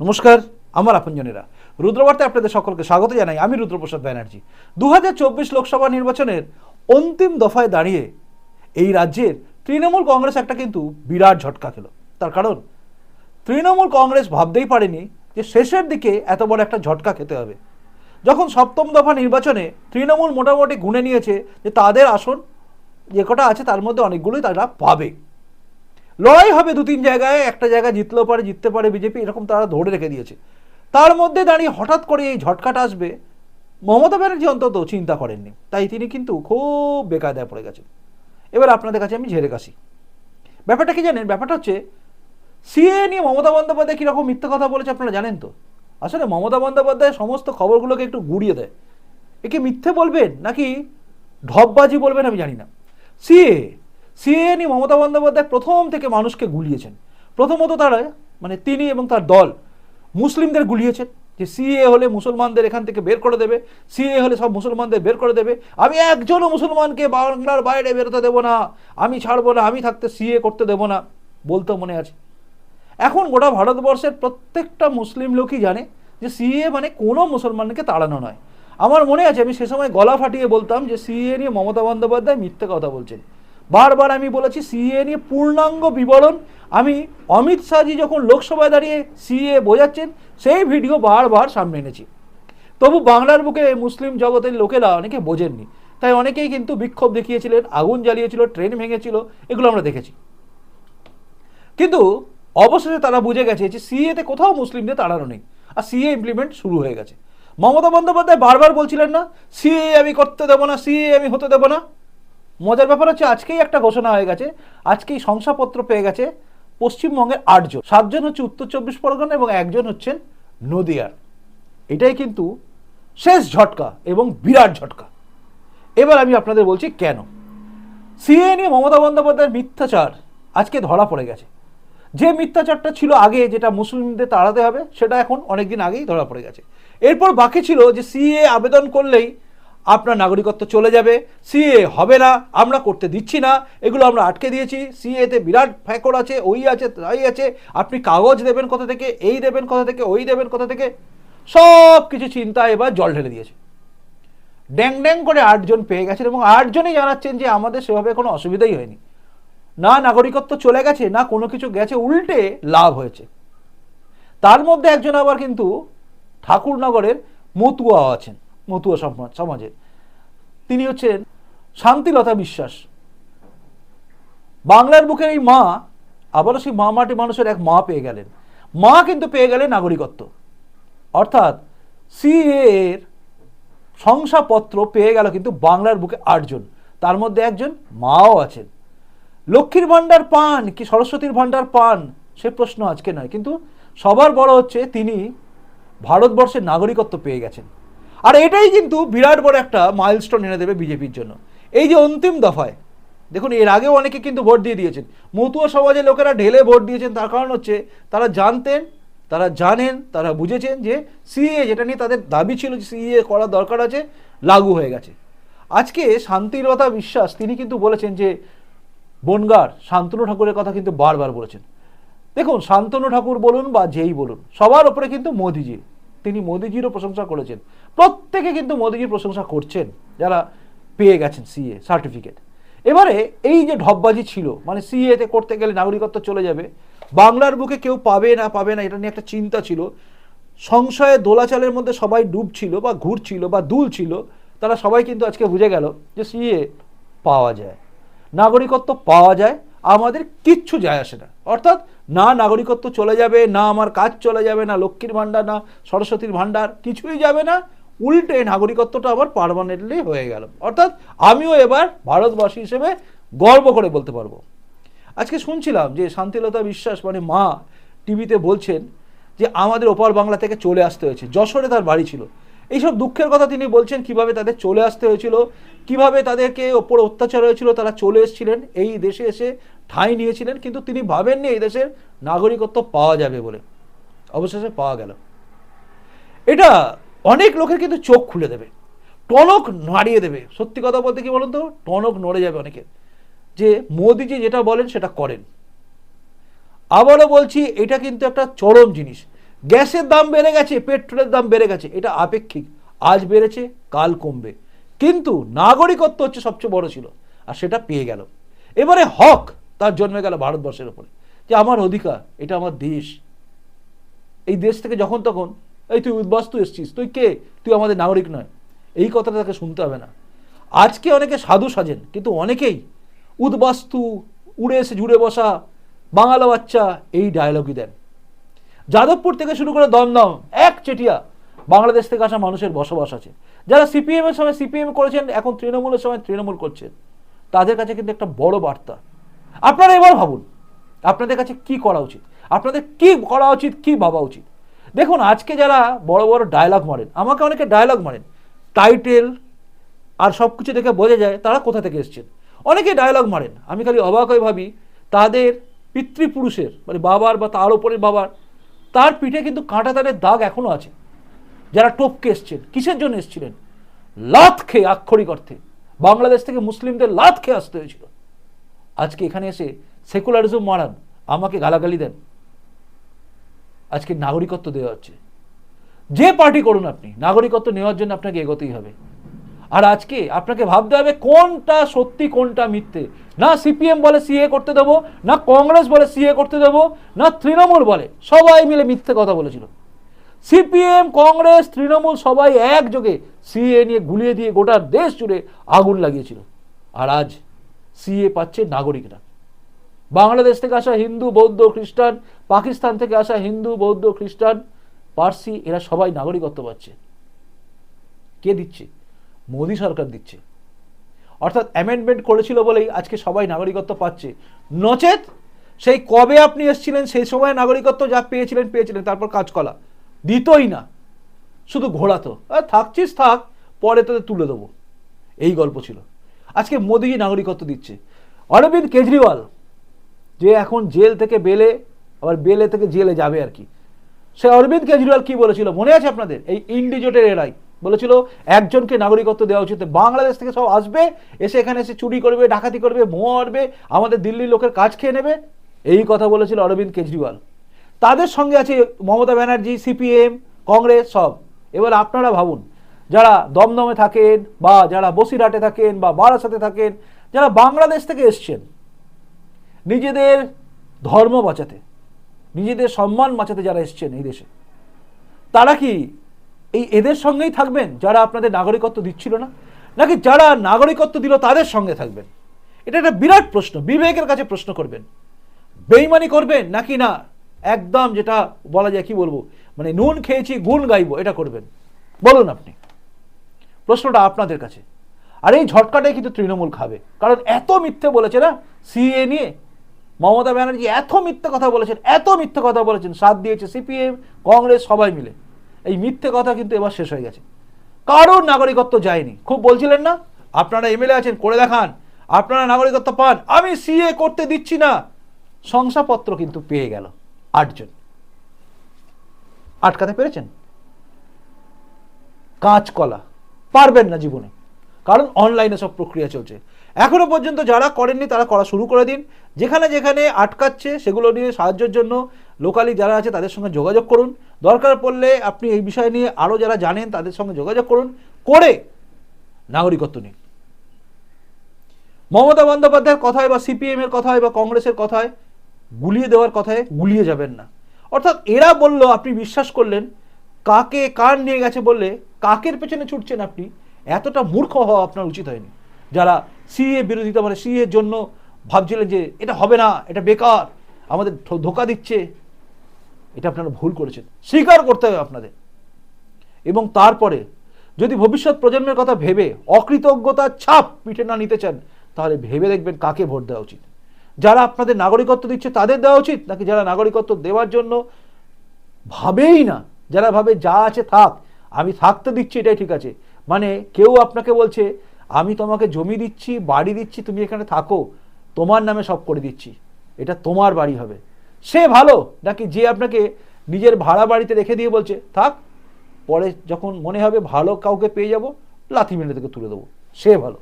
নমস্কার, আমার আপনজনেরা। রুদ্রবার্তায় আপনাদের সকলকে স্বাগত জানাই। আমি রুদ্রপ্রসাদ ব্যানার্জি। দু হাজার চব্বিশ লোকসভা নির্বাচনের অন্তিম দফায় দাঁড়িয়ে এই রাজ্যের তৃণমূল কংগ্রেস একটা কিন্তু বিরাট ঝটকা খেল। তার কারণ, তৃণমূল কংগ্রেস ভাবতেই পারেনি যে শেষের দিকে এত বড় একটা ঝটকা খেতে হবে। যখন সপ্তম দফা নির্বাচনে তৃণমূল মোটামুটি গুনে নিয়েছে যে তাদের আসন যে কটা আছে তার মধ্যে অনেকগুলোই তারা পাবে। লড়াই হবে দু তিন জায়গায়, একটা জায়গায় জিতলেও পারে, জিততে পারে বিজেপি, এরকম তারা ধরে রেখে দিয়েছে। তার মধ্যে দাঁড়িয়ে হঠাৎ করে এই ঝটকাটা আসবে, মমতা ব্যানার্জি অন্তত চিন্তা করেননি। তাই তিনি কিন্তু খুব বেকায়দায় পড়ে গেছেন। এবার আপনাদের কাছে আমি ঝেড়ে কাশি। ব্যাপারটা কি জানেন? ব্যাপারটা হচ্ছে, সিএ নিয়ে মমতা বন্দ্যোপাধ্যায় কীরকম মিথ্যা কথা বলেছে আপনারা জানেন তো? আসলে মমতা বন্দ্যোপাধ্যায় সমস্ত খবরগুলোকে একটু গুড়িয়ে দেয়। একে মিথ্যে বলবেন নাকি ঢপবাজি বলবেন আমি জানি না। সিএ সিএ নিয়ে মমতা বন্দ্যোপাধ্যায় প্রথম থেকে মানুষকে গুলিয়েছেন। প্রথমত তারা মানে তিনি এবং তার দল মুসলিমদের গুলিয়েছেন যে সিএ হলে মুসলমানদের এখান থেকে বের করে দেবে, সিএ হলে সব মুসলমানদের বের করে দেবে। আমি একজনও মুসলমানকে বাংলার বাইরে বেরোতে দেবো না, আমি ছাড়বো না, আমি থাকতে সিএ করতে দেবো না বলতে মনে আছে। এখন গোটা ভারতবর্ষের প্রত্যেকটা মুসলিম লোকই জানে যে সিএ মানে কোনো মুসলমানকে তাড়ানো নয়। আমার মনে আছে, আমি সে সময় গলা ফাটিয়ে বলতাম যে সিএ নিয়ে মমতা বন্দ্যোপাধ্যায় মিথ্যে কথা বলছেন। বারবার আমি বলেছি সিএ নিয়ে পূর্ণাঙ্গ বিবরণ। আমি অমিত শাহজি যখন লোকসভায় দাঁড়িয়ে সিএ বোঝাচ্ছেন, সেই ভিডিও বারবার সামনে এনেছি। তবু বাংলার বুকে মুসলিম জগতের লোকেরা অনেকে বোঝেননি। তাই অনেকেই কিন্তু বিক্ষোভ দেখিয়েছিলেন, আগুন জ্বালিয়েছিল, ট্রেন ভেঙেছিল, এগুলো আমরা দেখেছি। কিন্তু অবশেষে তারা বুঝে গেছে যে সিএতে কোথাও মুসলিমদের তাড়ানো নেই। আর সিএ ইমপ্লিমেন্ট শুরু হয়ে গেছে। মমতা বন্দ্যোপাধ্যায় বারবার বলছিলেন না সিএ আমি করতে দেবো না সিএ আমি হতে দেবো না। মজার ব্যাপার হচ্ছে আজকেই একটা ঘোষণা হয়ে গেছে, আজকেই শংসাপত্র পেয়ে গেছে পশ্চিমবঙ্গের আটজন। সাতজন হচ্ছে উত্তর চব্বিশ পরগনা এবং একজন হচ্ছেন নদিয়ার। এটাই কিন্তু শেষ ঝটকা এবং বিরাট ঝটকা। এবার আমি আপনাদের বলছি কেন? সিএ নিয়ে মমতা বন্দ্যোপাধ্যায়ের মিথ্যাচার আজকে ধরা পড়ে গেছে। যে মিথ্যাচারটা ছিল আগে যেটা মুসলিমদের তাড়াতে হবে, সেটা এখন অনেকদিন আগেই ধরা পড়ে গেছে। এরপর বাকি ছিল যে সিএ আবেদন করলেই আপনার নাগরিকত্ব চলে যাবে। সিএ হবে না, আমরা করতে দিচ্ছি না। এগুলো আমরা আটকে দিয়েছি। সিএতে বিরাট ফ্যাকর আছে, ওই আছে, তাই আছে। আপনি কাগজ দেবেন কোথা থেকে, এই দেবেন কোথা থেকে, ওই দেবেন কোথা থেকে, সব কিছু চিন্তা এবার জল ঢেলে দিয়েছে। ড্যাং ড্যাং করে আটজন পেয়ে গেছেন এবং আটজনই জানাচ্ছেন যে আমাদের সেভাবে কোনো অসুবিধাই হয়নি। না নাগরিকত্ব চলে গেছে, না কোনো কিছু গেছে, উল্টে লাভ হয়েছে। তার মধ্যে একজন আবার কিন্তু ঠাকুরনগরের মতুয়া আছেন। মতুয়া সমাজ, সমাজে। তিনি হচ্ছেন শান্তিলতা বিশ্বাস। বাংলার বুকে এই মা, আবারও সেই মা মাটি মানুষের এক মা পেয়ে গেলেন। মা কিন্তু পেয়ে গেলেন নাগরিকত্ব। অর্থাৎ সিএ এর শংসাপত্র পেয়ে গেল কিন্তু বাংলার বুকে আটজন। তার মধ্যে একজন মাও আছেন। লক্ষ্মীর ভাণ্ডার পান কি সরস্বতীর ভাণ্ডার পান? সে প্রশ্ন আজকে নয়। কিন্তু সবার বড় হচ্ছে তিনি ভারতবর্ষের নাগরিকত্ব পেয়ে গেছেন। আর এটাই কিন্তু বিরাট বড় একটা মাইলস্টোন এনে দেবে বিজেপির জন্য। এই যে অন্তিম দফায়, দেখুন, এর আগেও অনেকে কিন্তু ভোট দিয়ে দিয়েছেন। মতুয়া সমাজের লোকেরা ঢেলে ভোট দিয়েছেন, তার কারণ হচ্ছে তারা জানতেন, তারা জানেন, তারা বুঝেছেন যে সিএ যেটা নিয়ে তাদের দাবি ছিল যে সিএ করার দরকার আছে, লাগু হয়ে গেছে। আজকে শান্তিলতা বিশ্বাস, তিনি কিন্তু বলেছেন যে বনগার শান্তনু ঠাকুরের কথা কিন্তু বারবার বলেছেন। দেখুন, শান্তনু ঠাকুর বলুন বা যেই বলুন, সবার ওপরে কিন্তু মোদিজি। তিনি মোদিজিরও প্রশংসা করেছেন। প্রত্যেকে কিন্তু মোদিজির প্রশংসা করছেন, যারা পেয়ে গেছেন সিএ সার্টিফিকেট এবারে এই যে ঢপবাজি ছিল মানে সিএতে করতে গেলে নাগরিকত্ব চলে যাবে, বাংলার বুকে কেউ পাবে না পাবে না, এটা নিয়ে একটা চিন্তা ছিল। সংশয়ে দোলাচালের মধ্যে সবাই ডুবছিল বা ঘুরছিল বা দুল ছিল, তারা সবাই কিন্তু আজকে বুঝে গেল যে সিএ পাওয়া যায়। নাগরিকত্ব পাওয়া যায় আমাদের কিচ্ছু যায় আসে না। অর্থাৎ না নাগরিকত্ব চলে যাবে, না আমার কাজ চলে যাবে, না লক্ষ্মীর ভাণ্ডার, না সরস্বতীর ভাণ্ডার, কিছুই যাবে না। উল্টে নাগরিকত্বটা আমার পারমানেন্টলি হয়ে গেল। অর্থাৎ আমিও এবার ভারতবাসী হিসেবে গর্ব করে বলতে পারব। আজকে শুনছিলাম যে শান্তিলতা বিশ্বাস মানে মা টিভিতে বলছেন যে আমাদের ওপার বাংলা থেকে চলে আসতে হয়েছে। যশোরে তার বাড়ি ছিল। এইসব দুঃখের কথা তিনি বলছেন কীভাবে তাদের চলে আসতে হয়েছিল কীভাবে তাদেরকে ওপর অত্যাচার হয়েছিল, তারা চলে এসেছিলেন, এই দেশে এসে ঠাঁই নিয়েছিলেন, কিন্তু তিনি ভাবেননি এই দেশের নাগরিকত্ব পাওয়া যাবে বলে। অবশেষে পাওয়া গেল। এটা অনেক লোকের কিন্তু চোখ খুলে দেবে, টনক নাড়িয়ে দেবে। সত্যি কথা বলতে কি বলুন তো? টনক নড়ে যাবে অনেকের যে মোদিজি যেটা বলেন সেটা করেন। আবারও বলছি, এটা কিন্তু একটা চরম জিনিস। গ্যাসের দাম বেড়ে গেছে, পেট্রোলের দাম বেড়ে গেছে, এটা আপেক্ষিক। আজ বেড়েছে, কাল কমবে। কিন্তু নাগরিকত্ব হচ্ছে সবচেয়ে বড় ছিল, আর সেটা পেয়ে গেল। এবারে হক তার জন্মে গেল ভারতবর্ষের উপরে, যে আমার অধিকার, এটা আমার দেশ। এই দেশ থেকে যখন তখন, এই তুই উদ্বাস্তু এসছিস, তুই কে? তুই আমাদের নাগরিক নয়। এই কথাটা তাকে শুনতে হবে না। আজকে অনেকে সাধু সাজেন, কিন্তু অনেকেই উদ্বাস্তু, উড়ে এসে জুড়ে বসা বাংলা বাচ্চা, এই ডায়লগই দেন। যাদবপুর থেকে শুরু করে দমদম, এক চেটিয়া বাংলাদেশ থেকে আসা মানুষের বসবাস আছে। যারা সিপিএম এর সময় সিপিএম করেছেন, এখন তৃণমূলের সময় তৃণমূল করছেন। তাদের কাছে কিন্তু একটা বড় বার্তা। আপনারা এবার ভাবুন, আপনাদের কাছে কি করা উচিত? আপনাদের কি করা উচিত, কি ভাবা উচিত? দেখুন, আজকে যারা বড় বড় ডায়লগ মারেন, আমাকে অনেকে ডায়লগ মারেন টাইটেল আর সব কিছু দেখে বোঝা যায় তারা কোথা থেকে এসছেন। অনেকে ডায়লগ মারেন, আমি খালি অবাক হয়ে ভাবি, তাদের পিতৃপুরুষের মানে বাবার বা তার ওপরের বাবার, তার পিঠে কিন্তু কাঁটা তারের দাগ এখনও আছে। যারা টপকে এসছেন, কিসের জন্য এসছিলেন? লাত খেয়ে আক্ষরিক অর্থে। বাংলাদেশ থেকে মুসলিমদের লাত খেয়ে আসতে হয়েছিল। আজকে এখানে এসে সেকুলারিজম মারান, আমাকে গালাগালি দেন। আজকে নাগরিকত্ব দেওয়া হচ্ছে। যে পার্টি করুন আপনি, নাগরিকত্ব নেওয়ার জন্য আপনাকে এগোতেই হবে। আর আজকে আপনাকে ভাবতে হবে কোনটা সত্যি, কোনটা মিথ্যে। না সিপিএম বলে সিএ করতে দেবো, না কংগ্রেস বলে সিএ করতে দেবো, না তৃণমূল বলে। সবাই মিলে মিথ্যে কথা বলেছিল। সিপিএম, কংগ্রেস, তৃণমূল সবাই একযোগে সিএ নিয়ে গুলিয়ে দিয়ে গোটা দেশ জুড়ে আগুন লাগিয়েছিল। আর আজ সিএ পাচ্ছে নাগরিকরা। বাংলাদেশ থেকে আসা হিন্দু, বৌদ্ধ, খ্রিস্টান, পাকিস্তান থেকে আসা হিন্দু, বৌদ্ধ, খ্রিস্টান, পার্সি, এরা সবাই নাগরিকত্ব পাচ্ছে। কে দিচ্ছে? মোদী সরকার দিচ্ছে। অর্থাৎ অ্যামেন্ডমেন্ট করেছিল বলেই আজকে সবাই নাগরিকত্ব পাচ্ছে। নচেত সেই কবে আপনি এসেছিলেন, সেই সময় নাগরিকত্ব যা পেয়েছিলেন পেয়েছিলেন, তারপর কাজ কলা দিতই না। শুধু ঘোরাতো। আর থাকছিস থাক, পরে তোদের তুলে দেবো। এই গল্প ছিল। আজকে মোদিজি নাগরিকত্ব দিচ্ছে। অরবিন্দ কেজরিওয়াল, যে এখন জেল থেকে বেলে, আবার বেলে থেকে জেলে যাবে আর কি। সে অরবিন্দ কেজরিওয়াল কি বলেছিল? মনে আছে আপনাদের? এই ইন্ডিজোটের এরাই। বলেছিল, একজনকে নাগরিকত্ব দেওয়া উচিত। বাংলাদেশ থেকে সব আসবে, এসে এখানে এসে চুরি করবে, ডাকাতি করবে মোয়া আমাদের দিল্লির লোকের কাজ খেয়ে নেবে। এই কথা বলেছিল অরবিন্দ কেজরিওয়াল। তাদের সঙ্গে আছে মমতা ব্যানার্জি, সিপিএম, কংগ্রেস, সব। এবার আপনারা ভাবুন, যারা দমদমে থাকেন বা যারা বসিরহাটে থাকেন বা বারাসাতে থাকেন, যারা বাংলাদেশ থেকে এসছেন, নিজেদের ধর্ম বাঁচাতে, নিজেদের সম্মান বাঁচাতে যারা এসছেন এই দেশে, তারা কি এই এদের সঙ্গেই থাকবেন, যারা আপনাদের নাগরিকত্ব দিচ্ছিল না? নাকি যারা নাগরিকত্ব দিল তাদের সঙ্গে থাকবেন? এটা একটা বিরাট প্রশ্ন, বিবেকের কাছে প্রশ্ন করবেন। বেইমানি করবেন নাকি না? একদম যেটা বলা যায়, কি বলব? মানে নুন খেয়েছি, গুণ গাইবো, এটা করবেন। বলুন আপনি। প্রশ্নটা আপনাদের কাছে। আর এই ঝটকাটাই কিন্তু তৃণমূল খাবে। কারণ এত মিথ্যে বলেছে না, সিএ নিয়ে, মমতা ব্যানার্জি এত মিথ্যে কথা বলেছেন, এত মিথ্যে কথা বলেছেন, সাথ দিয়েছে সিপিএম, কংগ্রেস, সবাই মিলে। এই মিথ্যে কথা কিন্তু এবার শেষ হয়ে গেছে। কারোর নাগরিকত্ব যায়নি। খুব বলছিলেন না? আপনারা এমএলএ আছেন, করে দেখান। আপনারা নাগরিকত্ব পান। আমি সিএ করতে দিচ্ছি না। শংসাপত্র কিন্তু পেয়ে গেল। আটজন। আটকাতে পেরেছেন? কাঁচকলা পারবেন না জীবনে। কারণ অনলাইনে সব প্রক্রিয়া চলছে। এখনও পর্যন্ত যারা করেননি, তারা করা শুরু করে দিন। যেখানে যেখানে আটকাচ্ছে, সেগুলো নিয়ে সাহায্যের জন্য লোকালি যারা আছে, তাদের সঙ্গে যোগাযোগ করুন। দরকার পড়লে আপনি এই বিষয় নিয়ে আরও যারা জানেন, তাদের সঙ্গে যোগাযোগ করুন। করে নাগরিকত্ব নিন। মমতা বন্দ্যোপাধ্যায়ের কথায় বা সিপিএম এর কথায় বা কংগ্রেসের কথায় গুলিয়ে দেওয়ার কথায় গুলিয়ে যাবেন না। অর্থাৎ এরা বলল, আপনি বিশ্বাস করলেন? কাকে কার নিয়ে গেছে বললে? কাকের পেছনে ছুটছেন আপনি? এতটা মূর্খ হওয়া আপনার উচিত হয়নি। যারা সিএ বিরোধিতা মানে সিএ জন্য ভাবছিলেন যে এটা হবে না, এটা বেকার, আমাদের ধোকা দিচ্ছে, এটা আপনারা ভুল করেছেন। স্বীকার করতে হবে আপনাদের। এবং তারপরে, যদি ভবিষ্যৎ প্রজন্মের কথা ভেবে অকৃতজ্ঞতার ছাপ পিঠে না নিতে চান, তাহলে ভেবে দেখবেন কাকে ভোট দেওয়া উচিত। যারা আপনাদের নাগরিকত্ব দিচ্ছে তাদের দেওয়া উচিত, নাকি যারা নাগরিকত্ব দেওয়ার জন্য ভাবেই না, যারা ভাবে যা আছে থাক, আমি থাকতে দিচ্ছি, এটাই ঠিক আছে। মানে কেউ আপনাকে বলছে, আমি তোমাকে জমি দিচ্ছি, বাড়ি দিচ্ছি, তুমি এখানে থাকো, তোমার নামে সব করে দিচ্ছি, এটা তোমার বাড়ি হবে। সে ভালো, নাকি যে আপনাকে নিজের ভাড়া বাড়িতে রেখে দিয়ে বলছে, থাক, পরে যখন মনে হবে ভালো কাউকে পেয়ে যাব, লাথি মেরে থেকে তুলে দেবো। সে ভালো।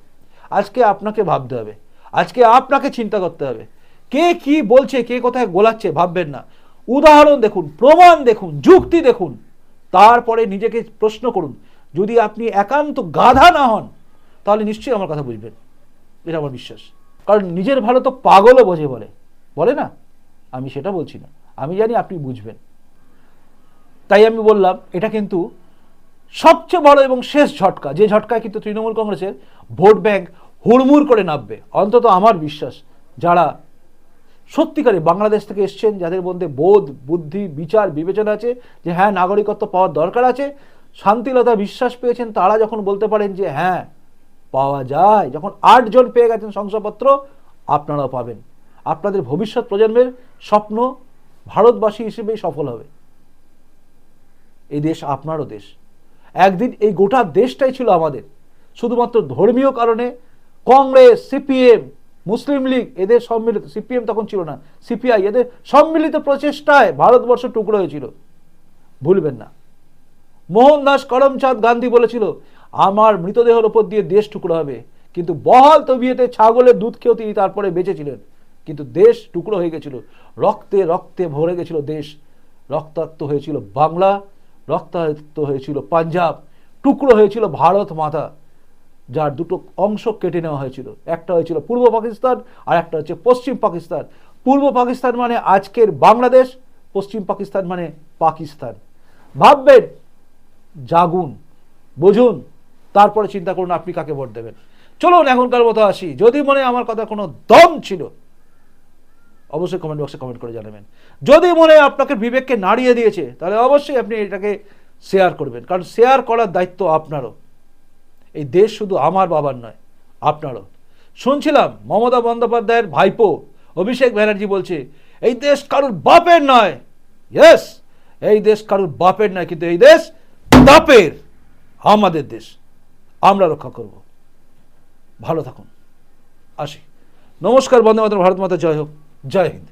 আজকে আপনাকে ভাবতে হবে। আজকে আপনাকে চিন্তা করতে হবে। কে কি বলছে, কে কোথায় গোলাচ্ছে ভাববেন না। উদাহরণ দেখুন, প্রমাণ দেখুন, যুক্তি দেখুন। তারপরে নিজেকে প্রশ্ন করুন, যদি আপনি একান্ত গাধা না হন, তাহলে নিশ্চয়ই আমার কথা বুঝবেন। এটা আমার বিশ্বাস। কারণ নিজের ভালো তো পাগলও বোঝে বলে। বলে না? আমি সেটা বলছি না। আমি জানি আপনি বুঝবেন। তাই আমি বললাম, এটা কিন্তু সবচেয়ে বড় এবং শেষ ঝটকা। যে ঝটকায় কিন্তু তৃণমূল কংগ্রেসের ভোট ব্যাংক হুড়মুড় করে নামবে। অন্তত আমার বিশ্বাস, যারা সত্যিকারে বাংলাদেশ থেকে এসছেন, যাদের মধ্যে বোধ, বুদ্ধি, বিচার, বিবেচনা আছে, যে হ্যাঁ নাগরিকত্ব পাওয়ার দরকার আছে, শান্তিলতা বিশ্বাস পেয়েছেন, তারা যখন বলতে পারেন যে হ্যাঁ পাওয়া যায়, যখন আটজন পেয়ে গেছেন শংসাপত্র, আপনারাও পাবেন। আপনাদের ভবিষ্যৎ প্রজন্মের স্বপ্ন ভারতবাসী হিসেবেই সফল হবে। এই দেশ আপনারও দেশ। একদিন এই গোটা দেশটাই ছিল আমাদের। শুধুমাত্র ধর্মীয় কারণে কংগ্রেস, সিপিএম, মুসলিম লীগ, এদের সম্মিলিত, সিপিএম তখন ছিল না, সিপিআই, এদের সম্মিলিত প্রচেষ্টায় ভারতবর্ষ টুকরো হয়েছিল। ভুলবেন না। মোহনদাস করমচাঁদ গান্ধী বলেছিল, আমার মৃতদেহের ওপর দিয়ে দেশ টুকরো হবে। কিন্তু বহাল তবিয়েতে ছাগলের দুধ খেয়েও তিনি তারপরে বেঁচেছিলেন। কিন্তু দেশ টুকরো হয়ে গেছিল। রক্তে রক্তে ভরে গেছিল দেশ। রক্তাক্ত হয়েছিল বাংলা, রক্তাক্ত হয়েছিল পাঞ্জাব। টুকরো হয়েছিল ভারত মাতা। যার দুটো অংশ কেটে নেওয়া হয়েছিল। একটা হয়েছিল পূর্ব পাকিস্তান আর একটা হচ্ছে পশ্চিম পাকিস্তান। পূর্ব পাকিস্তান মানে আজকের বাংলাদেশ, পশ্চিম পাকিস্তান মানে পাকিস্তান। ভাববেন, জাগুন, বুঝুন, তারপরে চিন্তা করুন আপনি কাকে ভোট দেবেন। চলুন, এখনকার মতো আসি। যদি মনে আমার কথা কোনো দম ছিল, অবশ্যই কমেন্ট বক্সে কমেন্ট করে জানাবেন। যদি মনে আপনাকে বিবেককে নাড়িয়ে দিয়েছে, তাহলে অবশ্যই আপনি এটাকে শেয়ার করবেন। কারণ শেয়ার করার দায়িত্ব আপনারও। এই দেশ শুধু আমার বাবার নয়, আপনারও। শুনছিলাম মমতা বন্দ্যোপাধ্যায়ের ভাইপো অভিষেক ব্যানার্জি বলছে, এই দেশ কারুর বাপের নয়। ইয়েস এই দেশ কারুর বাপের নয়, কিন্তু এই দেশ বাপের আমাদের দেশ। আমরা রক্ষা করব। ভালো থাকুন। আসি। নমস্কার বন্দে মাতরম, ভারত মাতা, জয় হোক। জয় হিন্দ।